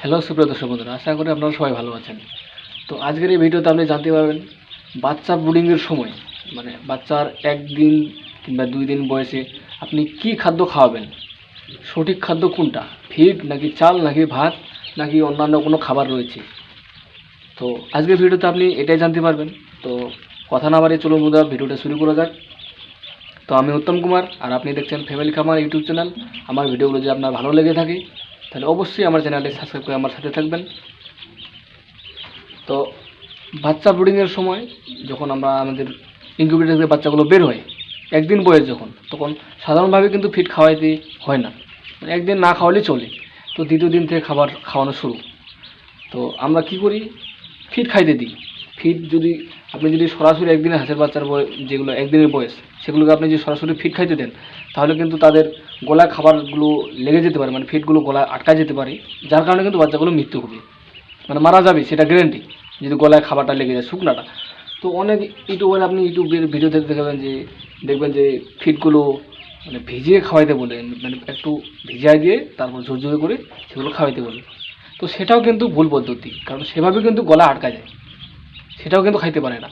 Hello সুপ্রিয় দর্শক বন্ধুরা, আশা করি আপনারা সবাই ভালো আছেন। তো আজকের এই ভিডিওতে আপনি জানতে পারবেন, বাচ্চা ব্রুডিংয়ের সময় মানে বাচ্চার একদিন কিংবা দুই দিন বয়সে আপনি কি খাদ্য খাওয়াবেন? সঠিক খাদ্য কোনটা? ফিড নাকি চাল নাকি ভাত নাকি অন্যান্য কোনো খাবার রয়েছে? তো আজকের ভিডিওতে আপনি এটাই জানতে পারবেন। তো কথা না বাড়িয়ে চলুন বন্ধুরা, ভিডিওটা শুরু করা যাক। তো আমি উত্তম কুমার, আর আপনি দেখছেন ফ্যামিলি খামার ইউটিউব চ্যানেল আমার ভিডিওগুলো যদি আপনার ভালো লেগে থাকে তাহলে অবশ্যই আমার চ্যানেলটি সাবস্ক্রাইব করে আমার সাথে থাকবেন। তো বাচ্চা ব্রিডিংয়ের সময় যখন আমরা আমাদের ইনকিউবেটার থেকে বাচ্চাগুলো বের হয়, একদিন বয়স যখন, তখন সাধারণভাবে কিন্তু ফিট খাওয়াইতে হয় না। মানে একদিন না খাওয়ালে চলে। তো দ্বিতীয় দিন থেকে খাবার খাওয়ানো শুরু। তো আমরা কি করি? ফিট খাইতে দিই। ফিট যদি আপনি যদি সরাসরি একদিনের হাঁসের বাচ্চার যেগুলো একদিনের বয়স, সেগুলোকে আপনি যদি সরাসরি ফিট খাইতে দেন, তাহলে কিন্তু তাদের গলায় খাবারগুলো লেগে যেতে পারে মানে ফিটগুলো গলায় আটকায় যেতে পারে, যার কারণে কিন্তু বাচ্চাগুলো মৃত্যু হবে মানে মারা যাবে, সেটা গ্যারেন্টি যদি গলায় খাবারটা লেগে যায়, শুকনাটা। তো অনেক ইউটিউবার আপনি ইউটিউবের ভিডিও দেখতে দেখবেন যে দেখবেন যে ফিটগুলো মানে ভিজিয়ে খাওয়াইতে বলে মানে একটু ভিজাই দিয়ে তারপর ঝরঝরে করে সেগুলো খাওয়াইতে বলে। তো সেটাও কিন্তু ভুল পদ্ধতি, কারণ সেভাবে কিন্তু গলা আটকা যায়। সেটাও কিন্তু খাইতে পারে না।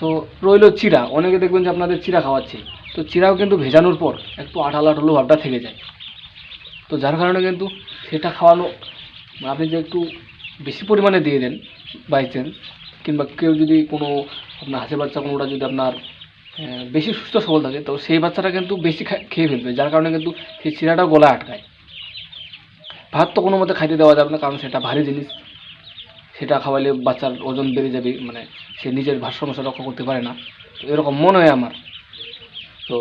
তো রইল চিরা অনেকে দেখবেন যে আপনাদের চিরা খাওয়াচ্ছে। তো চিরাও কিন্তু ভেজানোর পর একটু আঠালো আঠালো ভাবটা থেকে যায়। তো যার কারণে কিন্তু সেটা খাওয়ানো, আপনি যে একটু বেশি পরিমাণে দিয়ে দেন বাই চান্স কিংবা কেউ যদি কোনো আপনার হাঁসের বাচ্চা কোনোটা যদি আপনার বেশি সুস্থ সবল থাকে, তো সেই বাচ্চাটা কিন্তু বেশি খেয়ে ফেলবে। যার কারণে কিন্তু সেই চিরাটাও গলায় আটকায়। ভাত তো কোনো মতে খাইতে দেওয়া যাবে না, কারণ সেটা ভারী জিনিস। সেটা খাওয়ালে বাচ্চার ওজন বেড়ে যাবে মানে সে নিজের ভারসাম্য রক্ষা করতে পারে না। তো এরকম মনে হয় আমার। তো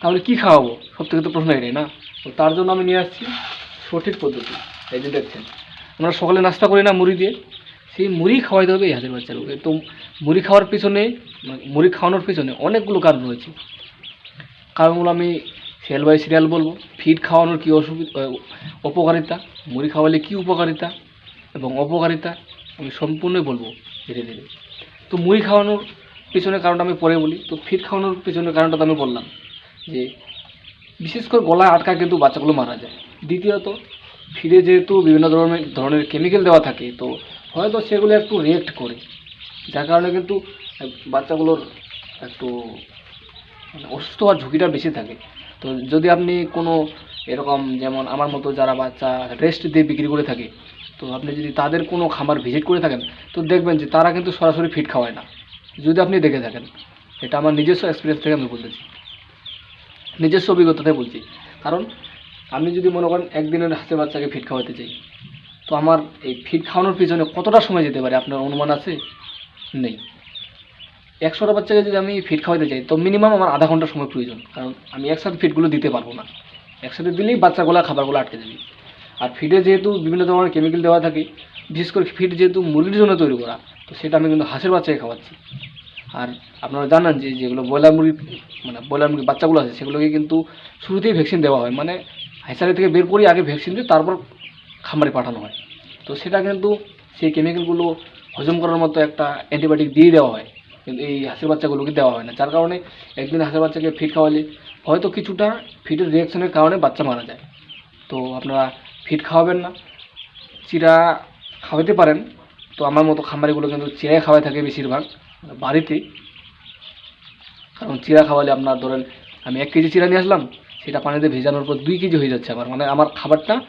তাহলে কি খাওয়াবো? সব থেকে তো প্রশ্ন এটাই না? তো তার জন্য আমি নিয়ে আসছি সঠিক পদ্ধতি। এই যে দেখছেন, আমরা সকালে নাস্তা করি না মুড়ি দিয়ে। সেই মুড়ি খাওয়াইতে হবে এই হাতের বাচ্চাগুলোকে তো মুড়ি খাওয়ার পিছনে মানে মুড়ি খাওয়ানোর পিছনে অনেকগুলো কারণ রয়েছে। কারণগুলো আমি সিরিয়াল বাই সিরিয়াল বলব। ফিড খাওয়ানোর কী অসুবিধা অপকারিতা? মুড়ি খাওয়ালে কী উপকারিতা? এবং অপকারিতা? আমি সম্পূর্ণই বলব ধীরে ধীরে। তো মুড়ি খাওয়ানোর পিছনে কারণটা আমি পরে বলি। তো ফিড খাওয়ানোর পিছনে কারণটা তো আমি বললাম যে, বিশেষ করে গলায় আটকা কিন্তু বাচ্চাগুলো মারা যায়। দ্বিতীয়ত ফিডে যেহেতু বিভিন্ন ধরনের ধরনের কেমিক্যাল দেওয়া থাকে, তো হয়তো সেগুলো একটু রিয়েক্ট করে। যার কারণে কিন্তু বাচ্চাগুলোর একটু মানে অসুস্থ হওয়ার ঝুঁকিটা বেশি থাকে। তো যদি আপনি কোনো এরকম যেমন আমার মতো যারা বাচ্চা রেস্ট দিয়ে বিক্রি করে থাকে তো আপনি যদি তাদের কোনো খামার ভিজিট করে থাকেন, তো দেখবেন যে তারা কিন্তু সরাসরি ফিট খাওয়ায় না। যদি আপনি দেখে থাকেন, এটা আমার নিজস্ব এক্সপিরিয়েন্স থেকে আমি বলতেছি। নিজস্ব অভিজ্ঞতাতে বলছি। কারণ আমি যদি মনে করেন একদিনের হাতে বাচ্চাকে ফিট খাওয়াতে চাই, তো আমার এই ফিট খাওয়ানোর পিছনে কতটা সময় যেতে পারে? আপনার অনুমান আছে? নেই। একশোটা বাচ্চাকে যদি আমি ফিট খাওয়াতে চাই, তো মিনিমাম আমার আধা ঘণ্টা সময় প্রয়োজন। কারণ আমি একসাথে ফিটগুলো দিতে পারব না। একসাথে দিলেই বাচ্চাগুলো, খাবারগুলো আটকে যাবে। আর ফিডে যেহেতু বিভিন্ন ধরনের কেমিক্যাল দেওয়া থাকে, বিশেষ করে ফিড যেহেতু মুরগির জন্য তৈরি করা, তো সেটা আমি কিন্তু হাঁসের বাচ্চাকে খাওয়াচ্ছি। আর আপনারা জানেন যে যেগুলো ব্রয়লার মুরগি মানে ব্রয়লার মুরগির বাচ্চাগুলো আছে, সেগুলোকে কিন্তু শুরুতেই ভ্যাকসিন দেওয়া হয়। মানে হাইসারি থেকে বের করে আগে ভ্যাকসিন দিয়ে তারপর খামারে পাঠানো হয়। তো সেটা কিন্তু সেই কেমিক্যালগুলো হজম করার মতো একটা অ্যান্টিবায়োটিক দিয়ে দেওয়া হয়। কিন্তু এই হাঁসের বাচ্চাগুলোকে দেওয়া হয় না। যার কারণে একদিন হাঁসের বাচ্চাকে ফিট খাওয়ালে হয়তো কিছুটা ফিটের রিয়াকশনের কারণে বাচ্চা মারা যায়। তো আপনারা ফিট খাওয়াবেন না। চিরা খাওয়াতে পারেন, তো আমার মতো খামারিগুলো কিন্তু চিরাই খাওয়াই থাকে বেশিরভাগ বাড়িতেই। কারণ চিরা খাওয়ালে আপনার ধরেন, আমি এক কেজি চিরা নিয়ে আসলাম, সেটা পানিতে ভেজানোর পর দুই কেজি হয়ে যাচ্ছে আমার মানে আমার খাবারটা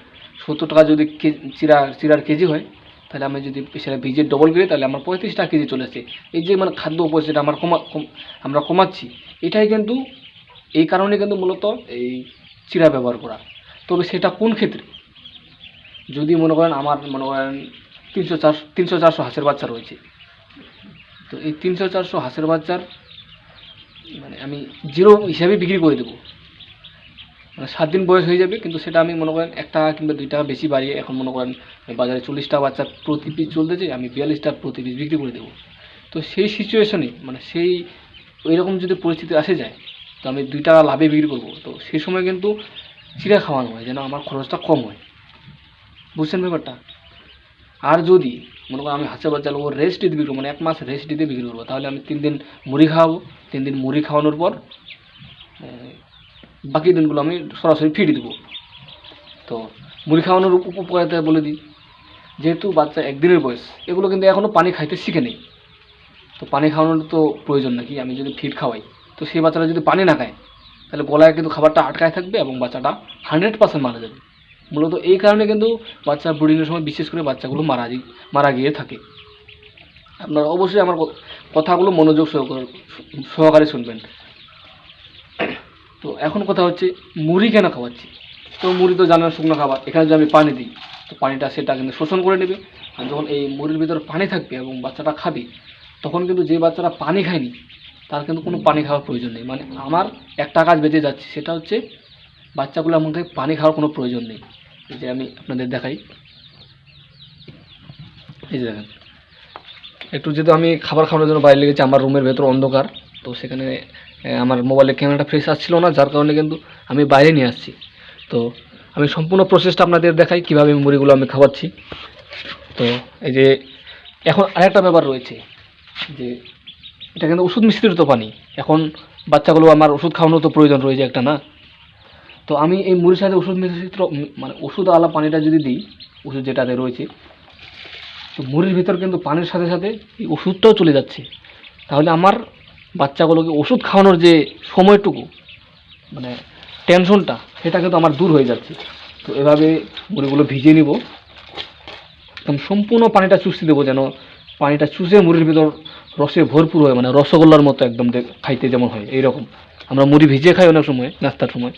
সত্তর টাকা যদি চিরা, চিরার কেজি হয়, তাহলে আমি যদি সেটা ভিজে ডবল করি, তাহলে আমার পঁয়ত্রিশ টাকা কেজি চলে আসছে এই যে মানে খাদ্য উপস্থিতি আমার কম- আমরা কমাচ্ছি, এটাই কিন্তু, এই কারণে কিন্তু মূলত এই চিরা ব্যবহার করা। তবে সেটা কোন ক্ষেত্রে? যদি মনে করেন আমার, মনে করেন তিনশো চারশো তিনশো চারশো হাঁসের বাচ্চা রয়েছে। তো এই তিনশো চারশো হাঁসের বাচ্চার মানে আমি জিরো হিসাবে বিক্রি করে দেবো। মানে সাত দিন বয়স হয়ে যাবে, কিন্তু সেটা আমি মনে করেন এক টাকা কিংবা দুই টাকা বেশি বাড়িয়ে এখন মনে করেন বাজারে চল্লিশটা বাচ্চা প্রতি পিস চলতেছে, আমি বিয়াল্লিশটা প্রতি পিস বিক্রি করে দেবো। তো সেই সিচুয়েশনে মানে সেই ওই রকম যদি পরিস্থিতি আসে যায়, তো আমি দুই টাকা লাভে বিক্রি করব। তো সেই সময় কিন্তু চিড়া খাওয়ানো হয়, যেন আমার খরচটা কম হয়। বুঝছেন ব্যাপারটা? আর যদি, মনে করেন আমি হাঁসের বাচ্চা লোক রেস্ট দিতে বিক্রি মানে এক মাস রেস্ট দিতে বিক্রি করব তাহলে আমি তিন দিন মুড়ি খাওয়াবো, তিন দিন মুড়ি খাওয়ানোর পর বাকি দিনগুলো আমি সরাসরি ফিড দেবো। তো মুড়ি খাওয়ানোর উপ- উপকারিতা বলে দিই, যেহেতু বাচ্চা একদিনের বয়স, এগুলো কিন্তু এখনও পানি খাইতে শিখে নেই। তো পানি খাওয়ানোর তো প্রয়োজন নাকি, আমি যদি ফিড খাওয়াই, তো সেই বাচ্চাটা যদি পানি না খায়, তাহলে গলায় কিন্তু খাবারটা আটকায় থাকবে এবং বাচ্চাটা হান্ড্রেড পার্সেন্ট মারা যাবে। মূলত এই কারণে কিন্তু বাচ্চা ব্রিডিংয়ের সময় বিশেষ করে বাচ্চাগুলো মারা মারা গিয়ে থাকে। আপনারা অবশ্যই আমার কথাগুলো মনোযোগ সহকারে সহকারে শুনবেন। তো এখন কথা হচ্ছে, মুড়ি কেন খাওয়াচ্ছি? তো মুড়ি তো জানার শুকনো খাবার, এখানে যদি আমি পানি দিই, তো পানিটা সেটা কিন্তু শোষণ করে নেবে। আর যখন এই মুড়ির ভিতরে পানি থাকবে এবং বাচ্চাটা খাবে, তখন কিন্তু যে বাচ্চাটা পানি খায়নি, তার কিন্তু কোনো পানি খাওয়ার প্রয়োজন নেই। মানে আমার একটা কাজ বেঁচে যাচ্ছে, সেটা হচ্ছে বাচ্চাগুলো আমাকে পানি খাওয়ার কোনো প্রয়োজন নেই। এই যে আমি আপনাদের দেখাই। এই যে দেখেন। একটু যেহেতু আমি খাবার খাওয়ানোর জন্য বাইরে লেগেছি, আমার রুমের ভেতর অন্ধকার, তো সেখানে আমার মোবাইলের ক্যামেরাটা ফ্রেশ আসছিল না, যার কারণে কিন্তু আমি বাইরে নিয়ে আসছি। তো আমি সম্পূর্ণ প্রসেসটা আপনাদের দেখাই, কীভাবে মুড়িগুলো আমি খাওয়াচ্ছি। তো এই যে, এখন আরেকটা ব্যাপার রয়েছে, যে এটা কিন্তু ওষুধ মিশ্রিত পানি। এখন বাচ্চাগুলো আমার ওষুধ খাওয়ানোর তো প্রয়োজন রয়েছে একটা, না? তো আমি এই মুড়ির সাথে ওষুধ মিশ্রিত মানে ওষুধ আলা পানিটা যদি দিই, ওষুধ যেটাতে রয়েছে, তো মুড়ির ভিতর কিন্তু পানির সাথে সাথে এই ওষুধটাও চলে যাচ্ছে। তাহলে আমার বাচ্চাগুলোকে ওষুধ খাওয়ানোর যে সময়টুকু মানে টেনশনটা সেটা কিন্তু আমার দূর হয়ে যাচ্ছে। তো এভাবে মুড়িগুলো ভিজিয়ে নিব। একদম সম্পূর্ণ পানিটা চুষতে দেবো যেন পানিটা চুষে মুড়ির ভিতর রসে ভরপুর হয় মানে রসগোল্লার মতো একদম খাইতে যেমন হয়, এইরকম। আমরা মুড়ি ভিজিয়ে খাই অনেক সময়, নাস্তার সময়।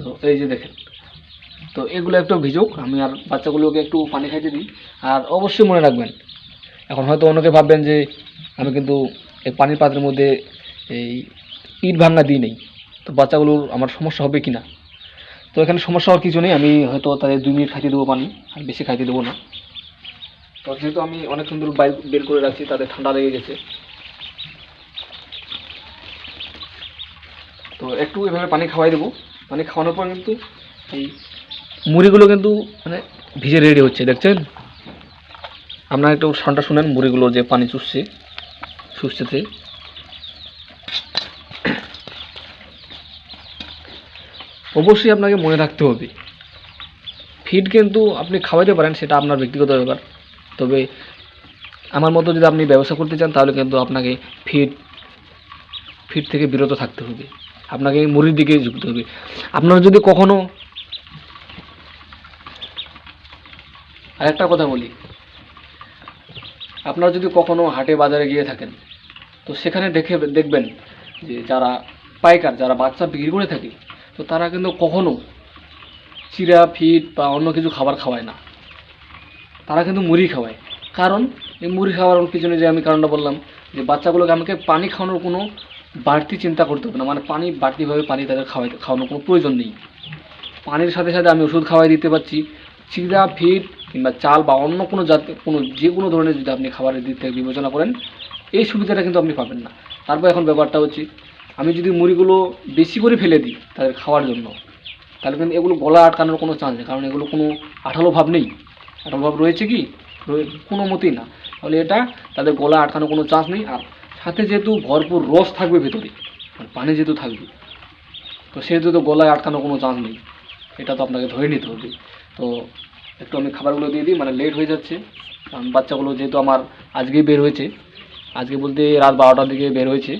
তো এই যে দেখেন, তো এগুলো একটু ভিজুক, আমি আর বাচ্চাগুলোকে একটু পানি খাইতে দিই। আর অবশ্যই মনে রাখবেন, এখন হয়তো অনেকে ভাববেন যে আমি কিন্তু এই পানির পাত্রের মধ্যে এই ইট ভাঙা দিই নেই, তো বাচ্চাগুলোর আমার সমস্যা হবে কি না তো এখানে সমস্যা হওয়ার কিছু নেই, আমি হয়তো তাদের দুই মিনিট খাইতে দেবো পানি, আর বেশি খাইতে দেবো না। তো যেহেতু আমি অনেক সুন্দর বাইক বের করে রাখছি, তাদের ঠান্ডা লেগে গেছে। তো একটু এভাবে পানি খাওয়াই দেবো। পানি খাওয়ানোর পর কিন্তু এই মুড়িগুলো কিন্তু মানে ভিজে রেডি হচ্ছে, দেখছেন? আপনারা একটু সাউন্ডটা শুনেন, মুড়িগুলো যে পানি চুষছে চুষতেছে অবশ্যই আপনাকে মনে রাখতে হবে ফিড কিন্তু আপনি খাওয়াইতে পারেন, সেটা আপনার ব্যক্তিগত ব্যাপার। তবে আমার মতো যদি আপনি ব্যবসা করতে চান, তাহলে কিন্তু আপনাকে ফিড ফিড থেকে বিরত থাকতে হবে। আপনাকে মুড়ির দিকে ঝুঁকতে হবে আপনার যদি কখনো আর একটা কথা বলি। আপনারা যদি কখনো হাটে বাজারে গিয়ে থাকেন, তো সেখানে দেখে দেখবেন যে যারা পাইকার, যারা বাচ্চা বিক্রি করে থাকে, তো তারা কিন্তু কখনো চিরা ফিট বা অন্য কিছু খাবার খাওয়ায় না। তারা কিন্তু মুড়ি খাওয়ায়। কারণ এই মুড়ি খাওয়ার পিছনে যে আমি কারণটা বললাম, যে বাচ্চাগুলোকে আমাকে পানি খাওয়ানোর কোনো বাড়তি চিন্তা করতে হবে না। মানে পানি বাড়তিভাবে পানি তাদের খাওয়াই খাওয়ানোর কোনো প্রয়োজন নেই। পানির সাথে সাথে আমি ওষুধ খাওয়াই দিতে পারছি। চিড়া ফিট কিংবা চাল বা অন্য কোনো জাতি কোনো যে কোনো ধরনের যদি আপনি খাবারের দিক থেকে বিবেচনা করেন, এই সুবিধাটা কিন্তু আপনি পাবেন না। তারপর এখন ব্যাপারটা হচ্ছে, আমি যদি মুড়িগুলো বেশি করে ফেলে দিই তাদের খাওয়ার জন্য, তাহলে কিন্তু এগুলো গলা আটকানোর কোনো চান্স নেই। কারণ এগুলো কোনো আঠালো ভাব নেই। আঠালো ভাব রয়েছে কি? কোনো মতেই না। তাহলে এটা তাদের গলা আটকানোর কোনো চান্স নেই। আর সাথে যেহেতু ভরপুর রস থাকবে ভেতরে, আর পানি যেহেতু থাকবে, তো সেহেতু তো গলায় আটকানোর কোনো চান্স নেই। এটা তো আপনাকে ধরে নিতে হবে। তো একটু আমি খাবারগুলো দিয়ে দিই মানে লেট হয়ে যাচ্ছে। কারণ বাচ্চাগুলো যেহেতু আমার আজকেই বের হয়েছে, আজকে বলতে রাত বারোটার দিকে বের হয়েছে।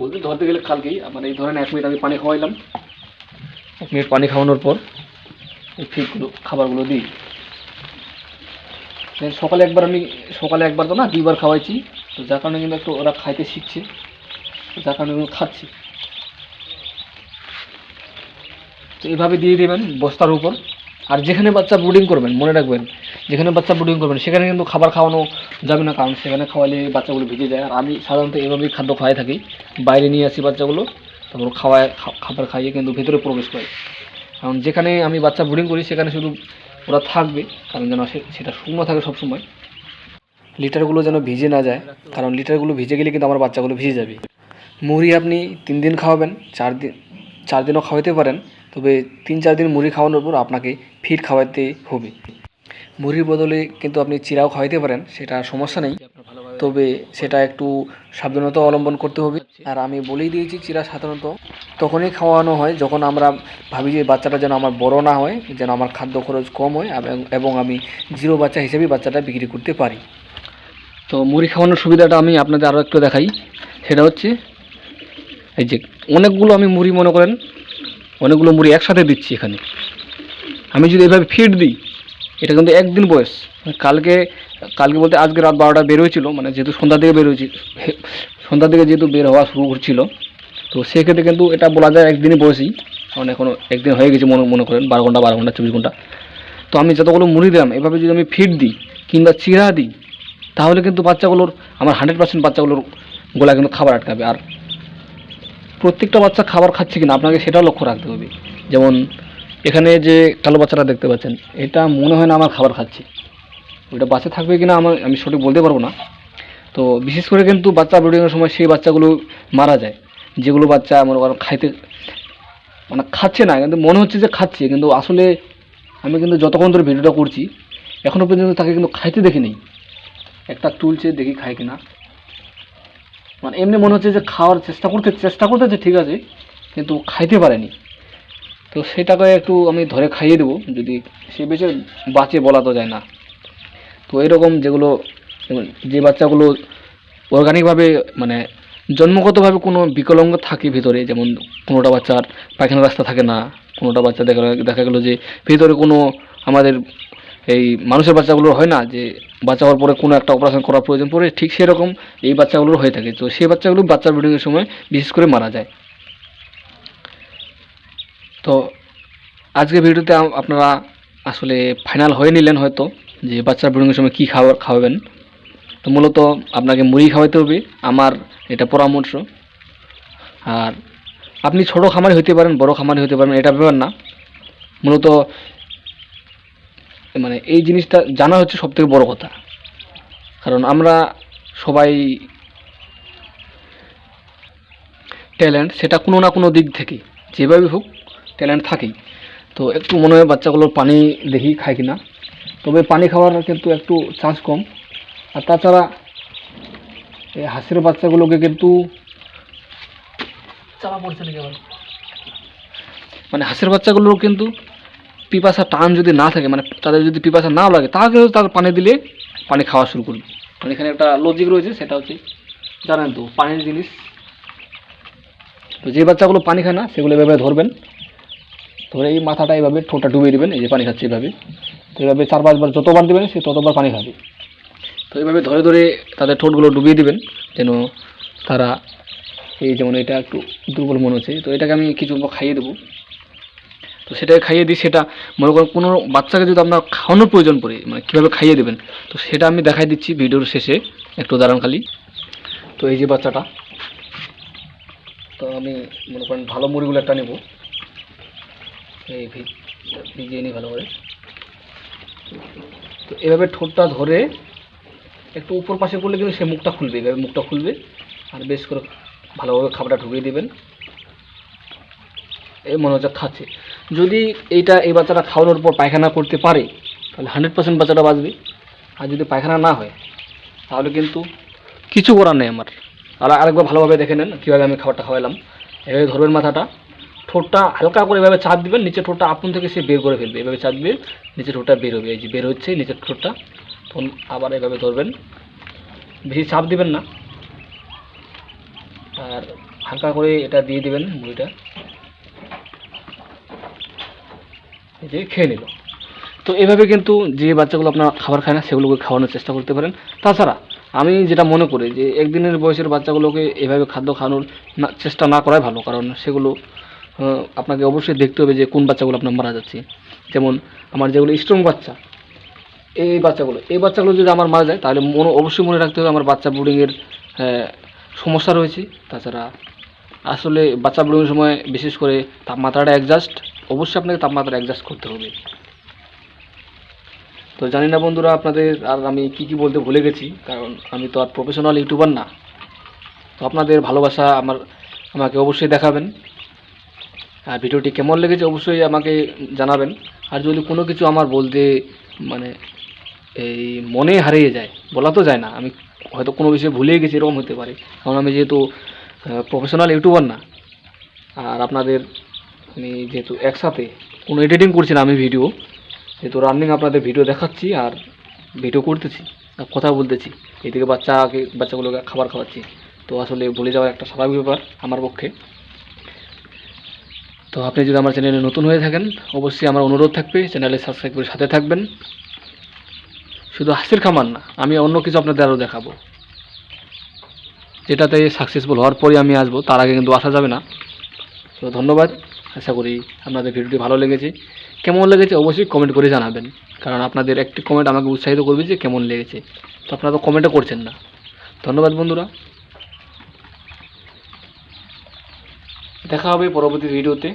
বলতে ধরতে গেলে কালকেই আমার এই ধরেন এক মিনিট আমি পানি খাওয়াইলাম। এক মিনিট পানি খাওয়ানোর পর এই ফিডগুলো খাবারগুলো দিই। সকালে একবার আমি, সকালে একবার তো না, দুইবার খাওয়াইছি। তো যার কারণে কিন্তু একটু ওরা খাইতে শিখছে যার কারণে খাচ্ছি। তো এইভাবে দিয়ে দেবেন বস্তার উপর। আর যেখানে বাচ্চা ব্রুডিং করবেন, মনে রাখবেন, যেখানে বাচ্চা ব্রুডিং করবেন, সেখানে কিন্তু খাবার খাওয়ানো যাবে না, কারণ সেখানে খাওয়ালে বাচ্চাগুলো ভিজে যায়। আর আমি সাধারণত এভাবেই খাদ্য খাওয়াই থাকি, বাইরে নিয়ে আসি বাচ্চাগুলো, তারপর খাওয়ায় খাবার খাইয়ে কিন্তু ভেতরে প্রবেশ করে। কারণ যেখানে আমি বাচ্চা ব্রুডিং করি, সেখানে শুধু ওরা থাকবে, কারণ যেন সেটা শুকনো থাকে সবসময়। লিটারগুলো যেন ভিজে না যায়, কারণ লিটারগুলো ভিজে গেলে কিন্তু আমার বাচ্চাগুলো ভিজে যাবে। মুড়ি আপনি তিন দিন খাওয়াবেন, চার দিন, চার দিনও খাওয়াতে পারেন, তবে তিন চার দিন মুড়ি খাওয়ানোর পর আপনাকে ফিট খাওয়াতে হবে। মুড়ির বদলে কিন্তু আপনি চিরাও খাওয়াইতে পারেন, সেটা সমস্যা নেই, তবে সেটা একটু সাবধানতা অবলম্বন করতে হবে। আর আমি বলেই দিয়েছি, চিরা সাধারণত তখনই খাওয়ানো হয় যখন আমরা ভাবি যে বাচ্চাটা যেন আমার বড় না হয়, যেন আমার খাদ্য খরচ কম হয় এবং- আমি জিরো বাচ্চা হিসেবে বাচ্চাটা বিক্রি করতে পারি। তো মুড়ি খাওয়ানোর সুবিধাটা আমি আপনাদের আরও একটু দেখাই। সেটা হচ্ছে, এই যে অনেকগুলো আমি মুড়ি মনে করেন, অনেকগুলো মুড়ি একসাথে দিচ্ছি এখানে। আমি যদি এভাবে ফিড দিই, এটা কিন্তু একদিন বয়স। কালকে কালকে বলতে আজকে রাত বারোটা বের হয়েছিল মানে যেহেতু সন্ধ্যার দিকে বের হয়েছি সন্ধ্যার দিকে যেহেতু বের হওয়া শুরু করছিল, তো সেক্ষেত্রে কিন্তু এটা বলা যায় একদিনই বয়সই কারণ এখনও একদিন হয়ে গেছে মনে মনে করেন, বারো ঘণ্টা বারো ঘণ্টা, চব্বিশ ঘণ্টা। তো আমি যতগুলো মুড়ি দিলাম, এভাবে যদি আমি ফিড দিই, কিংবা চিরা দিই তাহলে কিন্তু বাচ্চাগুলোর, আমার হান্ড্রেড পার্সেন্ট বাচ্চাগুলোর গোলা কিন্তু খাবার আটকাবে। আর প্রত্যেকটা বাচ্চা খাবার খাচ্ছে কিনা, আপনাকে সেটাও লক্ষ্য রাখতে হবে। যেমন এখানে যে কালো বাচ্চাটা দেখতে পাচ্ছেন, এটা মনে হয় না আমার খাবার খাচ্ছে। ওইটা বাচ্চা থাকবে কিনা আমার, আমি সঠিক বলতে পারব না। তো বিশেষ করে কিন্তু বাচ্চা ব্রিডিংয়ের সময় সেই বাচ্চাগুলো মারা যায়, যেগুলো বাচ্চা মনে করেন খাইতে মানে খাচ্ছে না, কিন্তু মনে হচ্ছে যে খাচ্ছে। কিন্তু আসলে আমি কিন্তু যতক্ষণ ধরে ভিডিওটা করছি এখনও পর্যন্ত তাকে কিন্তু খাইতে দেখি নেই একটা তুলছে, দেখি খায় কিনা। মানে এমনি মনে হচ্ছে যে খাওয়ার চেষ্টা করতে, চেষ্টা করতেছে, ঠিক আছে, কিন্তু খাইতে পারেনি। তো সেটাকে একটু আমি ধরে খাইয়ে দেবো, যদি সে বেঁচে বাঁচে বলা তো যায় না। তো এরকম যেগুলো যে বাচ্চাগুলো অর্গানিকভাবে মানে জন্মগতভাবে কোনো বিকলাঙ্গ থাকে ভিতরে, যেমন কোনোটা বাচ্চার পায়খানা রাস্তা থাকে না, কোনোটা বাচ্চা দেখা দেখা গেলো যে ভিতরে কোনো আমাদের এই মানুষের বাচ্চাগুলোর হয় না যে বাচ্চা হওয়ার পরে কোনো একটা অপারেশন করার প্রয়োজন পড়ে, ঠিক সেরকম এই বাচ্চাগুলোর হয়ে থাকে। তো সেই বাচ্চাগুলো বাচ্চা ব্রিডিংয়ের সময় বিশেষ করে মারা যায়। তো আজকে ভিডিওতে আপনারা আসলে ফাইনাল হয়ে নিলেন হয়তো যে বাচ্চা ব্রিডিংয়ের সময় কী খাবার খাওয়াবেন। তো মূলত আপনাকে মুড়ি খাওয়াতে হবে, আমার এটা পরামর্শ। আর আপনি ছোট খামারি হতে পারেন, বড় খামারি হতে পারেন, এটা ব্যাপার না। মূলত মানে এই জিনিসটা জানা হচ্ছে সব থেকে বড় কথা। কারণ আমরা সবাই ট্যালেন্ট সেটা কোনো না কোনো দিক থেকে যেভাবে হোক ট্যালেন্ট থাকেই। তো একটু মনে হয় বাচ্চাগুলোর পানি দেখি খায় কিনা। তবে পানি খাওয়ার কিন্তু একটু চান্স কম। আর তাছাড়া এই হাঁসের বাচ্চাগুলোকে কিন্তু চালা পড়ছে মানে হাঁসের বাচ্চাগুলোর কিন্তু পিপাসা টান যদি না থাকে মানে তাদের যদি পিপাসা না লাগে তাহলে কিন্তু তাদের পানি দিলে পানি খাওয়া শুরু করবে। মানে এখানে একটা লজিক রয়েছে, সেটা হচ্ছে, জানেন তো, পানির জিনিস। তো যে বাচ্চাগুলো পানি খায় না, সেগুলো এভাবে ধরবেন। ধরে এই মাথাটা এইভাবে ঠোঁটটা ডুবিয়ে দেবেন, এই যে পানি খাচ্ছে এইভাবে তো এইভাবে চার পাঁচবার যতবার দেবেন, সে ততবার পানি খাবে। তো এইভাবে ধরে ধরে তাদের ঠোঁটগুলো ডুবিয়ে দেবেন, যেন তারা এই যেমন এটা একটু দুর্বল মনে হচ্ছে। তো এটাকে আমি কিছু খাইয়ে দেবো। তো সেটাকে খাইয়ে দিই, সেটা মনে করুন কোনো বাচ্চাকে যদি আপনার খাওয়ানোর প্রয়োজন পড়ে মানে কীভাবে খাইয়ে দেবেন, তো সেটা আমি দেখাই দিচ্ছি ভিডিওর শেষে, একটু দাঁড়ান খালি। তো এই যে বাচ্চাটা, তো আমি মনে করেন ভালো মুড়িগুলো একটা নেব। এই ভিজিয়ে নিই ভালো করে। তো এভাবে ঠোঁটটা ধরে একটু উপর পাশে করলে কিন্তু সে মুখটা খুলবে, এভাবে মুখটা খুলবে, আর বেশ করে ভালোভাবে খাবারটা ঢুকিয়ে দেবেন। মনে হচ্ছে খাচ্ছে। যদি এইটা এই বাচ্চাটা খাওয়ানোর পর পায়খানা করতে পারে, তাহলে হান্ড্রেড পার্সেন্ট বাচ্চাটা বাঁচবে। আর যদি পায়খানা না হয়, তাহলে কিন্তু কিছু করার নেই আমার। আর আরেকবার ভালোভাবে দেখে নেন কীভাবে আমি খাবারটা খাওয়ালাম। এভাবে ধরবেন মাথাটা, ঠোঁটটা হালকা করে এভাবে চাপ দিবেন নিচে ঠোঁটটা আপন থেকে সে বের করে ফেলবে। এভাবে চাপ দিবে নিচে ঠোঁটটা বের হবে। এই যে বের হচ্ছে, নিচের ঠোঁটটা। তখন আবার এভাবে ধরবেন। বেশি চাপ দিবেন না। আর হালকা করে এটা দিয়ে দিবেন মুড়িটা। যে খেয়ে নিল। তো এভাবে কিন্তু যে বাচ্চাগুলো আপনার খাবার খায় না, সেগুলোকে খাওয়ানোর চেষ্টা করতে পারেন। তাছাড়া আমি যেটা মনে করি যে একদিনের বয়সের বাচ্চাগুলোকে এভাবে খাদ্য খাওয়ানোর না, চেষ্টা না করাই ভালো। কারণ সেগুলো আপনাকে অবশ্যই দেখতে হবে যে কোন বাচ্চাগুলো আপনার মারা যাচ্ছে। যেমন আমার যেগুলো স্ট্রং বাচ্চা, এই বাচ্চাগুলো এই বাচ্চাগুলো যদি আমার মারা যায়, তাহলে মনে, অবশ্যই মনে রাখতে হবে আমার বাচ্চা ব্রুডিংয়ের সমস্যা রয়েছে। তাছাড়া আসলে বাচ্চা ব্রুডিংয়ের সময় বিশেষ করে তাপমাত্রাটা অ্যাডজাস্ট অবশ্যই আপনাকে তাপমাত্রা অ্যাডজাস্ট করতে হবে। তো জানি না বন্ধুরা আপনাদের আর আমি কি কি বলতে ভুলে গেছি, কারণ আমি তো আর প্রফেশনাল ইউটিউবার না। তো আপনাদের ভালোবাসা আমার, আমাকে অবশ্যই দেখাবেন। আর ভিডিওটি কেমন লেগেছে অবশ্যই আমাকে জানাবেন। আর যদি কোনো কিছু আমার বলতে মানে এই মনে হারিয়ে যায়, বলা তো যায় না, আমি হয়তো কোনো বিষয়ে ভুলে গেছি, এরকম হতে পারে। কারণ আমি যেহেতু প্রফেশনাল ইউটিউবার না। আর আপনাদের আমি যেহেতু একসাথে কোনো এডিটিং করছি না আমি ভিডিও যেহেতু রানিং আপনাদের ভিডিও দেখাচ্ছি আর ভিডিও করতেছি, কথা বলতেছি, এদিকে বাচ্চাকে বাচ্চাগুলোকে খাবার খাওয়াচ্ছি। তো আসলে ভুলে যাওয়ার একটা স্বাভাবিক ব্যাপার আমার পক্ষে। তো আপনি যদি আমার চ্যানেলে নতুন হয়ে থাকেন, অবশ্যই আমার অনুরোধ থাকবে চ্যানেলে সাবস্ক্রাইব করে সাথে থাকবেন। শুধু হাসির খামার না, আমি অন্য কিছু আপনাদের আরও দেখাবো। যেটাতে সাকসেসফুল হওয়ার পরে আমি আসব, তার আগে কিন্তু আসা যাবে না। তো ধন্যবাদ। আশা করি আপনাদের ভিডিওটি ভালো লেগেছে। কেমন লেগেছে অবশ্যই কমেন্ট করে জানাবেন। কারণ আপনাদের একটি কমেন্ট আমাকে উৎসাহিত করবে যে কেমন লেগেছে। তো আপনারা তো কমেন্টও করছেন না। ধন্যবাদ বন্ধুরা। দেখা হবে পরবর্তী ভিডিওতে।